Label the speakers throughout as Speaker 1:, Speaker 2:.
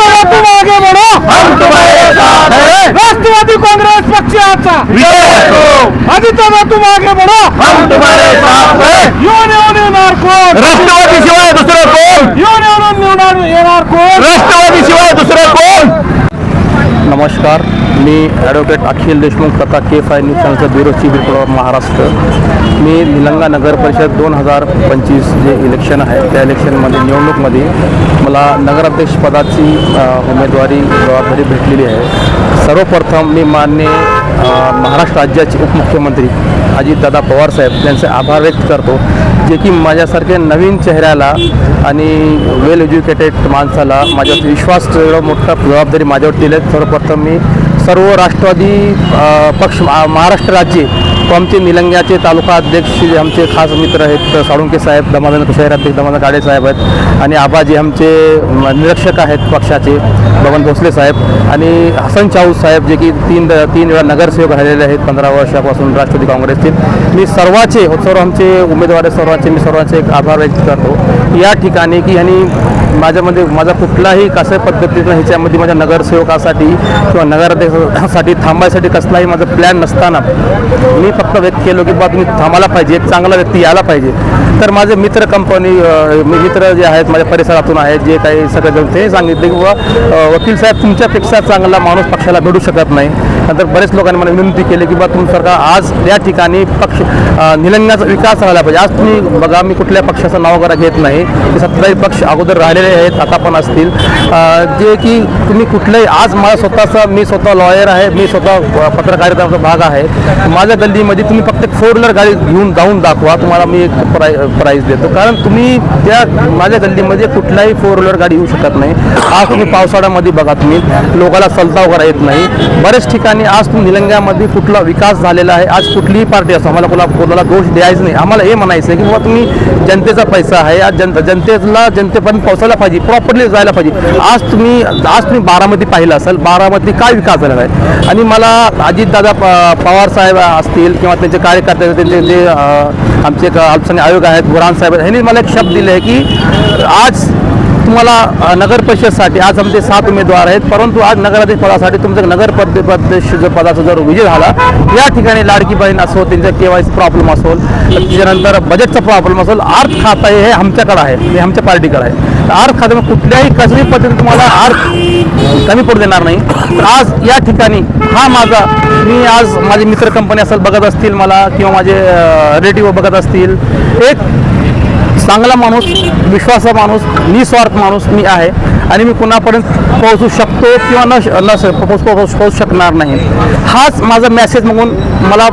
Speaker 1: आगे बढ़ो
Speaker 2: राष्ट्रवादी
Speaker 1: कांग्रेस पक्ष आता विजय हो।
Speaker 2: अभी तुम आगे बढ़ो
Speaker 3: नमस्कार मी ॲडव्होकेट अखिल देशमुख तथा के फाय न्यूज चॅनलचा ब्युरो चीफ रिपोर्टर महाराष्ट्र. मी निलंगा नगर परिषद दोन हजार पंचवीस जे इलेक्शन आहे त्या इलेक्शनमध्ये निवडणूकमध्ये मला नगराध्यक्षपदाची उमेदवारी जबाबदारी भेटलेली आहे. सर्वप्रथम मी मान्य महाराष्ट्र राज्याचे उपमुख्यमंत्री अजितदादा पवार साहेब यांचे आभार व्यक्त करतो. जे की माझ्यासारख्या नवीन चेहऱ्याला आणि वेल एज्युकेटेड माणसाला माझ्या विश्वास एवढा मोठा जबाबदारी माझ्यावर दिली आहे. सर्वप्रथम मी सर्व राष्ट्रवादी पक्ष महाराष्ट्र राज्य आमचे निलंग्याचे तालुका अध्यक्ष जे आमचे खास मित्र आहेत साळुंके साहेब दमानंद शहर अध्यक्ष दमानंद काळे साहेब आहेत. आणि आबाजी आमचे निरीक्षक आहेत पक्षाचे बबन भोसले साहेब. आणि हसन चाऊ साहेब जे की तीन तीन वेळा नगरसेवक राहिलेले आहेत पंधरा वर्षापासून राष्ट्रवादी काँग्रेसचे. मी सर्वाचे हो, सर्व आमचे उमेदवार सर्वांचे मी सर्वांचे एक आभार व्यक्त करतो. या ठिकाणी की यांनी माझ्यामध्ये माझा कुठलाही कसं पद्धतीनं ह्याच्यामध्ये माझ्या नगरसेवकासाठी किंवा नगराध्यक्षासाठी थांबायसाठी कसलाही माझा प्लॅन नसताना मी फक्त व्यक्त केलो की बा तुम्ही थांबायला पाहिजे एक चांगला व्यक्ती यायला पाहिजे. तर माझे मित्र कंपनी मित्र जे आहेत माझ्या परिसरातून आहेत जे काही सगळे ते सांगितले की बाबा वकील साहेब तुमच्यापेक्षा चांगला माणूस पक्षाला भेटू शकत नाही. नंतर बरेच लोकांनी मला विनंती केली की बा तुमच्यासारखा आज या ठिकाणी पक्ष निलंग्याचा विकास झाला पाहिजे. आज तुम्ही बघा मी कुठल्या पक्षाचं नाव वगैरे घेत नाही. ते सत्ताधारी पक्ष अगोदर राहिलेले आहेत आता पण असतील. जे की तुम्ही कुठल्याही आज मला स्वतःचा मी स्वतः लॉयर आहे मी स्वतः पत्रकारिताचा भाग आहे. माझ्या गल्लीमध्ये तुम्ही फक्त फोर व्हीलर गाडी घेऊन जाऊन दाखवा. तुम्हाला मी एक प्राईज देतो. कारण तुम्ही त्या माझ्या गल्लीमध्ये कुठलाही फोर व्हीलर गाडी येऊ शकत नाही. आज तुम्ही पावसाळ्यामध्ये बघा तुम्ही. लोकांना सलता वगैरे येत नाही. बरेच ठिकाणी आज तुम्ही निलंग्यामध्ये कुठला विकास झालेला आहे आज कुठलीही पार्टी असो आम्हाला कोणा कोणाला दोष द्यायचा नाही. आम्हाला हे म्हणायचं आहे की बाबा तुम्ही जनतेचा पैसा आहे आज जनता जनतेला जनतेपर्यंत पोहोचायला पाहिजे प्रॉपरली जायला पाहिजे. आज तुम्ही आज तुम्ही बारामती पाहिलं असेल बारामती काय विकास झालेला आहे? आणि मला अजितदादा पवार साहेब असतील किंवा त्यांचे कार्यकर्ते त्यांचे जे आमचे अल्पसंख्य आयोग आहेत बुरान साहेब ह्यांनी मला एक शब्द दिले आहे की आज तुम्हाला नगर परिषदसाठी आज आमचे सात उमेदवार आहेत. परंतु आज नगराध्यक्ष पदासाठी तुमचं नगर पद जर पदाचा जर विजय झाला या ठिकाणी लाडकी बहीण असो त्यांचा के वाय प्रॉब्लेम असेल त्याच्यानंतर बजेटचा प्रॉब्लेम असेल अर्थ खाता हे आमच्याकडे आहे. हे आमच्या पार्टीकडे आहे. तर अर्थ खात्यामध्ये कुठल्याही कसली पद्धतीने तुम्हाला अर्थ कमी पडू देणार नाही. तर आज या ठिकाणी हा माझा मी आज माझे मित्र कंपनी असेल बघत असतील मला किंवा माझे रिलेटिव्ह बघत असतील एक चांगला माणूस विश्वासा माणूस निस्वार्थ माणूस मी आहे. आणि मी कुणापर्यंत पोहोचू शकतो किंवा न श- न पोहोचू शकणार नाही. हाच माझा मेसेज म्हणून मला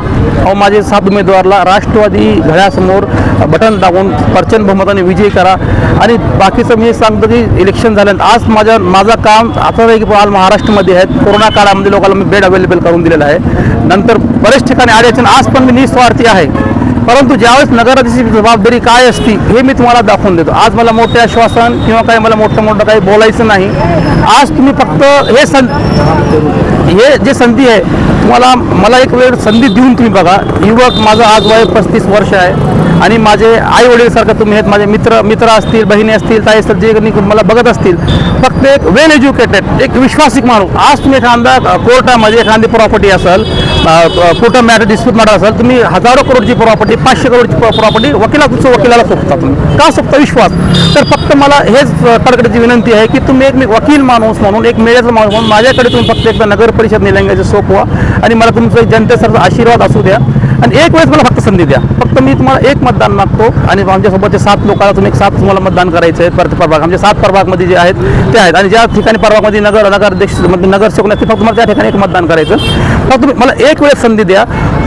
Speaker 3: माझे सात उमेदवारला राष्ट्रवादी घड्यासमोर बटन दाबून प्रचंड बहुमताने विजय करा. आणि बाकीचं मी सांगतो की इलेक्शन झाल्यानंतर आज माझ्या माझं काम असं आहे की आज महाराष्ट्रामध्ये आहेत. कोरोना काळामध्ये लोकांना मी बेड अवेलेबल करून दिलेलं आहे. नंतर बरेच ठिकाणी आल्याच्या आज पण मी निस्वार्थी आहे. परंतु ज्यावेळेस नगराध्यक्षाची जबाबदारी काय असती हे मी तुम्हाला दाखवून देतो. आज मला मोठे आश्वासन किंवा काही मला मोठं मोठं काही बोलायचं नाही. आज तुम्ही फक्त हे सं हे जे संधी आहे तुम्हाला मला एक वेळ संधी देऊन तुम्ही बघा. युवक माझं आज वय पस्तीस वर्ष आहे आणि माझे आई वडीलसारखं तुम्ही आहेत माझे मित्र मित्र असतील बहिणी असतील ताई असतील जे मला बघत असतील. फक्त एक वेल एज्युकेटेड एक विश्वासिक माणूस. आज तुम्ही एखादा कोर्टामध्ये एखादी प्रॉपर्टी असेल कोर्ट मॅटर डिस्प्यूट मॅटर असेल तुम्ही हजारो करोडची प्रॉपर्टी पाचशे करोडची प्रॉपर्टी वकिला तुमचं वकिलाला सोपता तुम्ही. का सोपता विश्वास? तर फक्त मला हेच कडकडची विनंती आहे की तुम्ही एक मी वकील माणूस म्हणून एक मेळ्याचा माणूस म्हणून माझ्याकडे तुम्ही फक्त एकदा नगर परिषद निलंग्याचे सोपवा. आणि मला तुमचं जनतेसारखा आशीर्वाद असू द्या. आणि एक वेळेस मला फक्त संधी द्या. फक्त मी तुम्हाला एक मतदान मागतो आणि आमच्यासोबतचे सात लोकांना तुम्ही एक सात तुम्हाला मतदान करायचं आहे. परत प्रभाग. आमच्या सात प्रभागमध्ये जे आहेत ते आहेत. आणि ज्या ठिकाणी प्रभागमध्ये नगर नगराध्यक्ष म्हणजे नगरसेवक नाही फक्त तुम्हाला त्या ठिकाणी एक मतदान करायचं. फक्त तुम्ही मला एक वेळेस संधी द्या.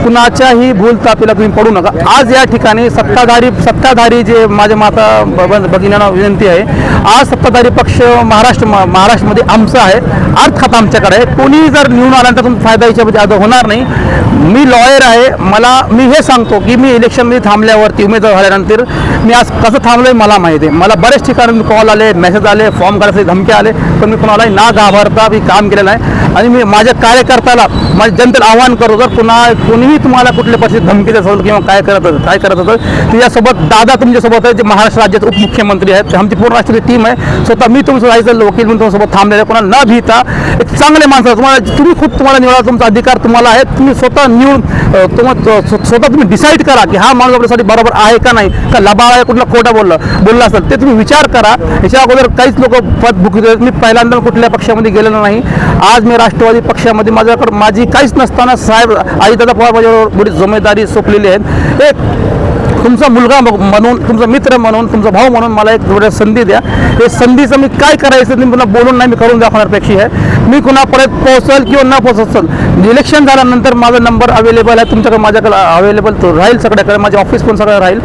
Speaker 3: कुणाच्याही भूल तापीला तुम्ही पडू नका. आज या ठिकाणी सत्ताधारी सत्ताधारी जे माझ्या माता ब- भगिनींना विनंती आहे आज सत्ताधारी पक्ष महाराष्ट्र म- महाराष्ट्रामध्ये आमचं आहे अर्थ आमच्याकडे आहे. कोणी जर निवडून आल्यानंतर तुमचा फायदा याच्यामध्ये आज होणार नाही. मी लॉयर आहे मला मी हे सांगतो की मी इलेक्शनमध्ये थांबल्यावरती उमेदवार झाल्यानंतर मी आज कसं थांबलोय मला माहिती आहे. मला बरेच ठिकाणी कॉल आले मेसेज आले फॉर्म करायचे धमके आले पण मी कोणालाही ना घाबरता मी काम केलेलं आहे. आणि मी माझ्या कार्यकर्त्याला माझ्या जनतेला आव्हान करतो जर कुणा कोणीही तुम्हाला कुठल्या पक्षाची धमकी देत असेल किंवा काय करत असेल काय करत असेल त्याच्यासोबत दादा तुमच्यासोबत आहे जे महाराष्ट्र राज्याचे उपमुख्यमंत्री आहेत. आमची पूर्ण राष्ट्रीय टीम आहे. स्वतः मी तुमचं राहायचं वकील म्हणून तुमच्यासोबत थांबलेलं आहे. न भिता एक चांगले माणसं तुम्हाला तुम्ही खूप तुम्हाला निवडा तुमचा अधिकार तुम्हाला आहे. तुम्ही स्वतः निवडून तुम्हाला स्वतः तुम्ही डिसाईड करा की हा माणूस आपल्यासाठी बरोबर आहे का नाही. का लबाळ आहे कुठला खोटा बोलला बोलला असेल ते तुम्ही विचार करा. याच्या अगोदर काहीच लोक पद बुक मी पहिल्यांदा कुठल्या पक्षामध्ये गेलेलो नाही. आज मी राष्ट्रवादी पक्षामध्ये माझ्याकडे माझी काहीच नसताना साहेब आईदादा पवार माझ्यावर थोडी सोपलेली आहे एक तुमचा मुलगा म्हणून तुमचा मित्र म्हणून तुमचा भाऊ म्हणून मला एक थोड्या संधी द्या. हे संधीचं मी काय करायचं तुम्ही पुन्हा बोलून नाही मी करून दाखवण्यापेक्षा आहे मी कुणापर्यंत पोहोचल किंवा न पोहोचल इलेक्शन झाल्यानंतर माझा नंबर अवेलेबल आहे. तुमच्याकडे माझ्याकडे अवेलेबल तो राहील सगळ्याकडे माझे ऑफिस पण सगळं राहील.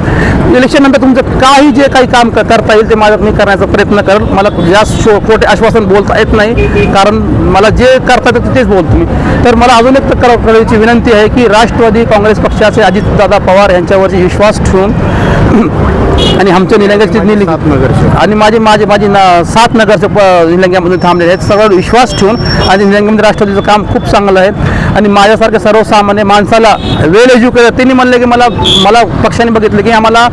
Speaker 3: इलेक्शन नंतर तुमचं काही जे काही काम क- करता येईल ते माझ्या मी करण्याचा प्रयत्न करेल. मला जास्त शो खोटे आश्वासन बोलता येत नाही. कारण मला जे करता येतं तेच बोलतो मी. तर मला अजून एक करायची विनंती आहे की राष्ट्रवादी काँग्रेस पक्षाचे अजितदादा पवार यांच्यावरची विश्वास ठेवून आणि आमच्या निलंग्याचे निल आणि माझे माझे माझे ना सात नगरचे प निलंग्यामधून थांबलेले आहेत. सगळं विश्वास ठेवून आणि निलंग्यामध्ये राष्ट्रवादीचं काम खूप चांगलं आहे. आणि माझ्यासारख्या सर्वसामान्य माणसाला वेल एज्युकेटेड त्यांनी म्हणले की मला मला पक्षाने बघितलं की आम्हाला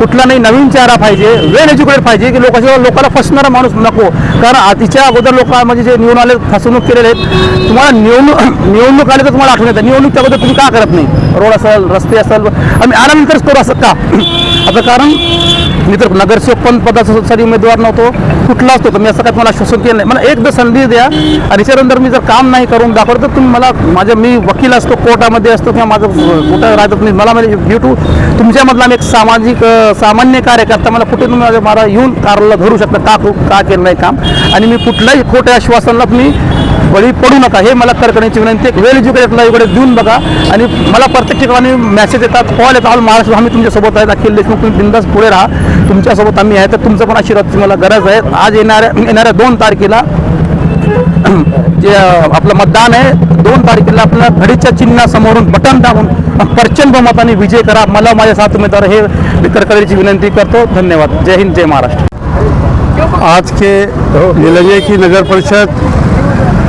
Speaker 3: कुठला नाही नवीन चेहरा पाहिजे वेल एज्युकेटेड पाहिजे की लोकांच्या लोकांना फसणारा माणूस नको. कारण आ- तिच्या अगोदर लोक म्हणजे जे निवडून आले फसवणूक केलेले आहेत. तुम्हाला निवडणूक निवडणूक आले तर तुम्हाला आठवण येतं. निवडणूकच्या अगोदर तुम्ही का करत नाही? रोड असेल रस्ते असेल आम्ही आल्यानंतरच करू असं का? आता कारण मी तर नगरसेवक पण पदासाठी उमेदवार नव्हतो. कुठला असतो मी असं काय तुम्हाला आश्वासन केलं नाही. मला एकदा संधी द्या आणि त्याच्यानंतर मी जर काम नाही करून दाखवलं तर तुम्ही मला माझ्या मी वकील असतो कोर्टामध्ये असतो किंवा माझं कुठं राहतात तुम्ही मला म्हणजे ड्यू टू तुमच्यामधला मी एक सामाजिक सामान्य कार्यकर्ता मला कुठे तुम्ही माझ्या मला येऊन कारला धरू शकता का करू- का केलं नाही काम? आणि मी कुठल्याही खोट्या आश्वासनाला तुम्ही बळी पडू नका. हे मला करण्याची विनंती एक वेल एज्युकेटेडला इकडे देऊन बघा. आणि मला प्रत्येक ठिकाणी मेसेज येतात कॉल येतात. महाराष्ट्र आम्ही तुमच्यासोबत आहे. अखिल देशमुख तुम्ही बिंदास पुढे राहा. तुमच्यासोबत आम्ही आहे तर तुमचा पण आशीर्वाद मला गरज आहे. आज येणाऱ्या येणाऱ्या दोन तारखेला जे आपलं मतदान आहे दोन तारखेला आपल्या घडीच्या चिन्हासमोरून बटन दाबून प्रचंड बहुमताने विजय करा. मला माझ्या साथ उमेदवार हे करण्याची विनंती करतो. धन्यवाद. जय हिंद जय महाराष्ट्र.
Speaker 4: आज के नीलंगे की नगर परिषद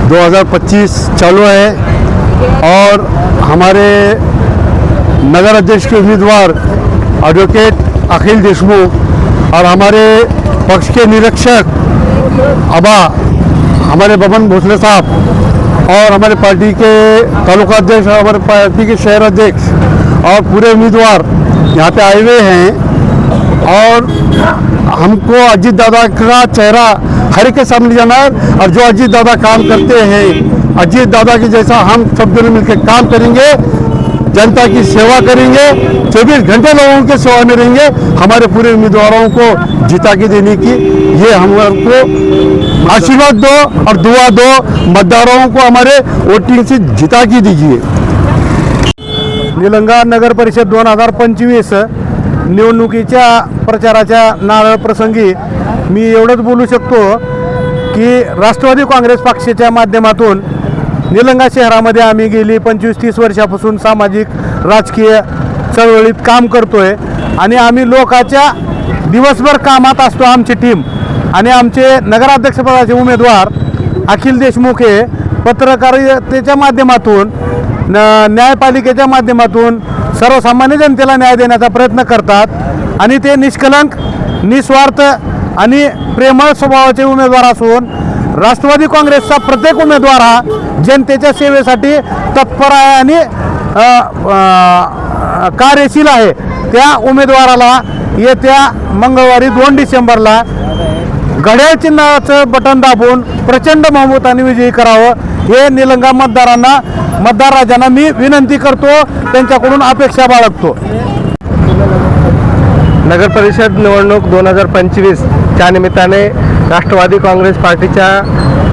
Speaker 4: 2025 चालू है और हमारे नगर अध्यक्ष के उम्मीदवार एडवोकेट अखिल देशमुख और हमारे पक्ष के निरीक्षक अबा, हमारे बबन भोसले साहब और हमारे पार्टी के तालुका अध्यक्ष और हमारे पार्टी के शहर अध्यक्ष और पूरे उम्मीदवार यहाँ पे आए हुए हैं और हमको अजीत दादा का चेहरा हर के सामने जाना है और जो अजीत दादा काम करते हैं, अजीत दादा के जैसा हम सब दोनों मिलकर काम करेंगे जनता की सेवा करेंगे 24 घंटे लोगों के सेवा में रहेंगे हमारे पूरे उम्मीदवारों को जिता के देने की ये हमको आशीर्वाद दो और दुआ दो मतदारों को हमारे वोटिंग से जिता के दीजिए।
Speaker 1: निलंगा नगर परिषद दोन हजार पंचवीस निवडणुकीच्या प्रचाराच्या नारळ प्रसंगी मी एवढंच बोलू शकतो की राष्ट्रवादी काँग्रेस पक्षाच्या माध्यमातून निलंगा शहरामध्ये आम्ही गेली पंचवीस तीस वर्षापासून सामाजिक राजकीय चळवळीत काम करतोय. आणि आम्ही लोकाच्या दिवसभर कामात असतो आमची टीम आणि आमचे नगराध्यक्षपदाचे उमेदवार अखिल देशमुख हे पत्रकारितेच्या माध्यमातून न न्यायपालिकेच्या माध्यमातून सर्वसामान्य जनतेला न्याय देण्याचा प्रयत्न करतात. आणि ते निष्कलंक निस्वार्थ आणि प्रेमळ स्वभावाचे उमेदवार असून राष्ट्रवादी काँग्रेसचा प्रत्येक उमेदवार हा जनतेच्या सेवेसाठी तत्पर आहे आणि कार्यशील आहे. त्या उमेदवाराला येत्या मंगळवारी दोन डिसेंबरला घड्याळ चिन्हाचं बटन दाबून प्रचंड बहुमताने विजयी करावं हे निलंगा मतदारांना मतदार राजांना मी विनंती करतो. त्यांच्याकडून अपेक्षा बाळगतो.
Speaker 3: नगर परिषद निवडणूक दोन हजार पंचवीसच्या निमित्ताने राष्ट्रवादी काँग्रेस पार्टीच्या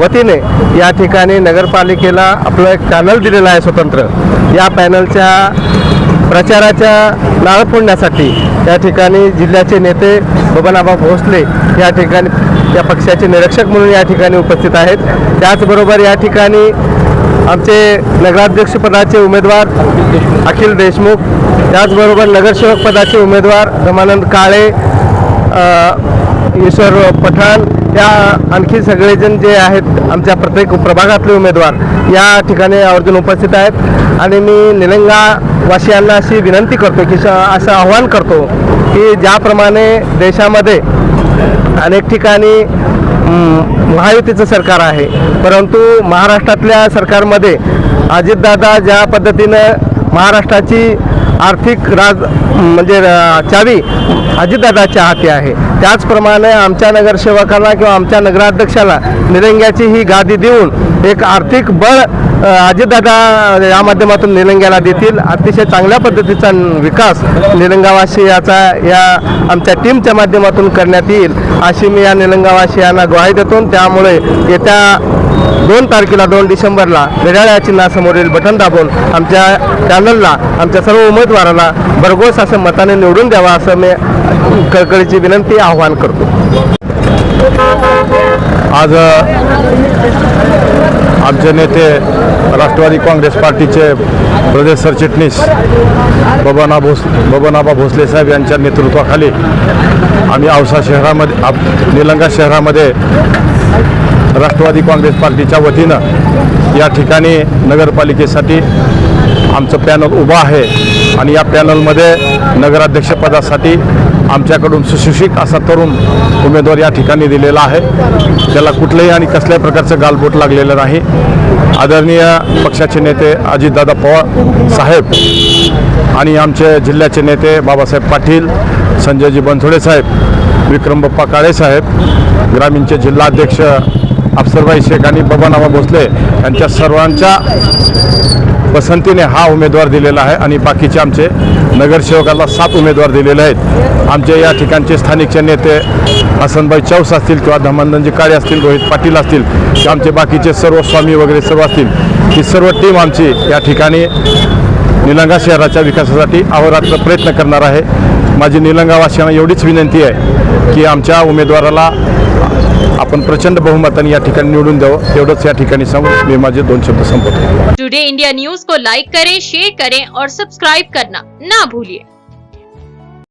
Speaker 3: वतीने या ठिकाणी नगरपालिकेला आपलं एक पॅनल दिलेलं आहे स्वतंत्र. या पॅनलच्या प्रचाराच्या नाळ फोडण्यासाठी या ठिकाणी जिल्ह्याचे नेते बबनाबा भोसले या ठिकाणी या पक्षाचे निरीक्षक म्हणून या ठिकाणी उपस्थित आहेत. त्याचबरोबर या ठिकाणी आमचे नगराध्यक्षपदाचे उमेदवार अखिल देशमुख त्याचबरोबर नगरसेवक पदाचे उमेदवार रमानंद काळे ईश्वर पठाण
Speaker 5: या आणखी सगळेजण जे आहेत आमच्या प्रत्येक प्रभागातले उमेदवार या ठिकाणी आवर्जून उपस्थित आहेत. आणि मी निलंगा वासियांना अशी विनंती करतो की असं आव्हान करतो की ज्याप्रमाणे देशामध्ये अनेक ठिकाणी महायुतीचं सरकार आहे परंतु महाराष्ट्रातल्या सरकारमध्ये अजितदादा ज्या पद्धतीनं महाराष्ट्राची आर्थिक राज म्हणजे चावी अजितदादाच्या हाती आहे. त्याचप्रमाणे आमच्या नगरसेवकाला किंवा आमच्या नगराध्यक्षाला निरंग्याची ही गादी देऊन एक आर्थिक बळ अजितदादा या माध्यमातून निलंग्याला देतील. अतिशय चांगल्या पद्धतीचा विकास निलंगावासियाचा या आमच्या टीमच्या माध्यमातून करण्यात येईल अशी मी या निलंगावासियांना ग्वाही देतो. त्यामुळे येत्या दोन तारखेला दोन डिसेंबरला घड्याळ्या चिन्हासमोरील बटन दाबून आमच्या चॅनलला आमच्या सर्व उमेदवारांना भरघोस असं मताने निवडून द्यावा असं मी कळकळीची विनंती आव्हान करतो.
Speaker 2: आज आमचे नेते राष्ट्रवादी काँग्रेस पार्टीचे प्रदेश सरचिटणीस बबना भोस बबनाबा भोसले साहेब यांच्या नेतृत्वाखाली आम्ही औसा शहरामध्ये आप निलंगा शहरामध्ये राष्ट्रवादी काँग्रेस पार्टीच्या वतीनं या ठिकाणी नगरपालिकेसाठी आमचं पॅनल उभं आहे. आणि या पॅनलमध्ये नगराध्यक्षपदासाठी आमच्याकडून सुशिक्षित असा तरुण उमेदवार या ठिकाणी दिलेला आहे. त्याला कुठलंही आणि कसल्याही प्रकारचं गालबोट लागलेलं नाही. आदरणीय पक्षाचे नेते अजितदादा पवार साहेब आणि आमचे जिल्ह्याचे नेते बाबासाहेब पाटील संजयजी बनथोडे साहेब विक्रमबप्पा काळे साहेब ग्रामीणचे जिल्हाध्यक्ष अफसरबाई शेख आणि बबानाबा भोसले यांच्या सर्वांच्या पसंतीने हा उमेदवार दिलेला आहे आणि बाकीचे आमचे नगरसेवकाला सात उमेदवार दिलेले आहेत. आमचे या ठिकाणचे स्थानिकचे नेते हसनभाई चौस असतील किंवा धमानंदजी काळे असतील रोहित पाटील असतील किंवा आमचे बाकीचे सर्व स्वामी वगैरे सर्व असतील ही सर्व टीम आमची या ठिकाणी निलंगा शहराच्या विकासासाठी अहोरात्र प्रयत्न करणार आहे. माझी निलंगावासियांना एवढीच विनंती आहे की आमच्या उमेदवाराला आपण प्रचंड बहुमताने या ठिकाणी निवडून द्यावं एवढंच या ठिकाणी सांगून मी माझे दोन शब्द संपवतो.
Speaker 6: टुडे इंडिया न्यूज को लाइक करें शेयर करें और सब्सक्राइब करना ना भूलिए.